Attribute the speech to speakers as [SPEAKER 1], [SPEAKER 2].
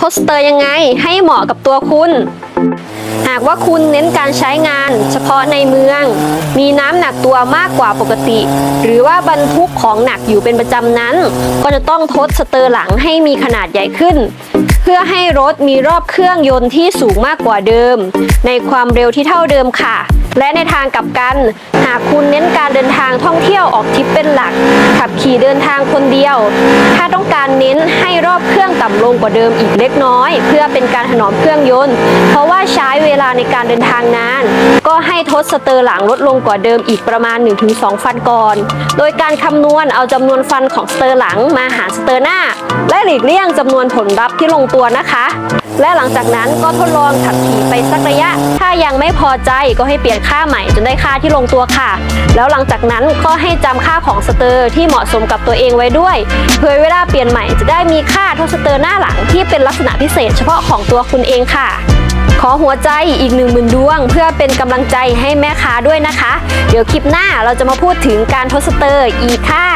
[SPEAKER 1] ทดสเตอร์ยังไงให้เหมาะกับตัวคุณ หากว่าคุณเน้นการใช้งานเฉพาะในเมือง มีน้ำหนักตัวมากกว่าปกติ หรือว่าบรรทุกของหนักอยู่เป็นประจำนั้น ก็จะต้องทดสเตอร์หลังให้มีขนาดใหญ่ขึ้น เพื่อให้รถมีรอบเครื่องยนต์ที่สูงมากกว่าเดิม ในความเร็วที่เท่าเดิมค่ะ และในทางกลับกัน หากคุณเน้นการเดินทางท่องเที่ยวออกทริปเป็นหลัก ขับขี่เดินทางคนเดียว ถ้าต้องการเน้นให้รอบเครื่องต่ำลงกว่าเดิมอีกเล็กน้อย เพื่อเป็นการถนอมเครื่องยนต์ เพราะว่าใช้เวลาในการเดินทางนาน ก็ให้ทดสเตอร์หลังลดลงกว่าเดิมอีกประมาณ 1-2 ฟันก่อน โดยการคำนวณเอาจำนวนฟันของสเตอร์หลังมาหารสเตอร์หน้า และหลีกเลี่ยงจำนวนผลลัพธ์ที่ลงตัวนะคะ และหลังจากนั้นก็ทดลองขับขี่ไปสักระยะ ถ้ายังไม่พอใจก็ให้เปลี่ยนค่าใหม่จนได้ค่าที่ลงตัวค่ะ แล้วหลังจากนั้นก็ให้จำค่าของสเตอร์ที่เหมาะสมกับตัวเองไว้ด้วยเพื่อเวลาเปลี่ยนใหม่จะได้มีค่าทดสเตอร์หน้าหลังที่เป็นลักษณะพิเศษเฉพาะของตัวคุณเองค่ะขอหัวใจอีกหนึ่งหมื่นดวง เพื่อเป็นกำลังใจให้แม่ค้าด้วยนะคะ เดี๋ยวคลิปหน้าเราจะมาพูดถึงการทดสเตอร์อีกค่ะ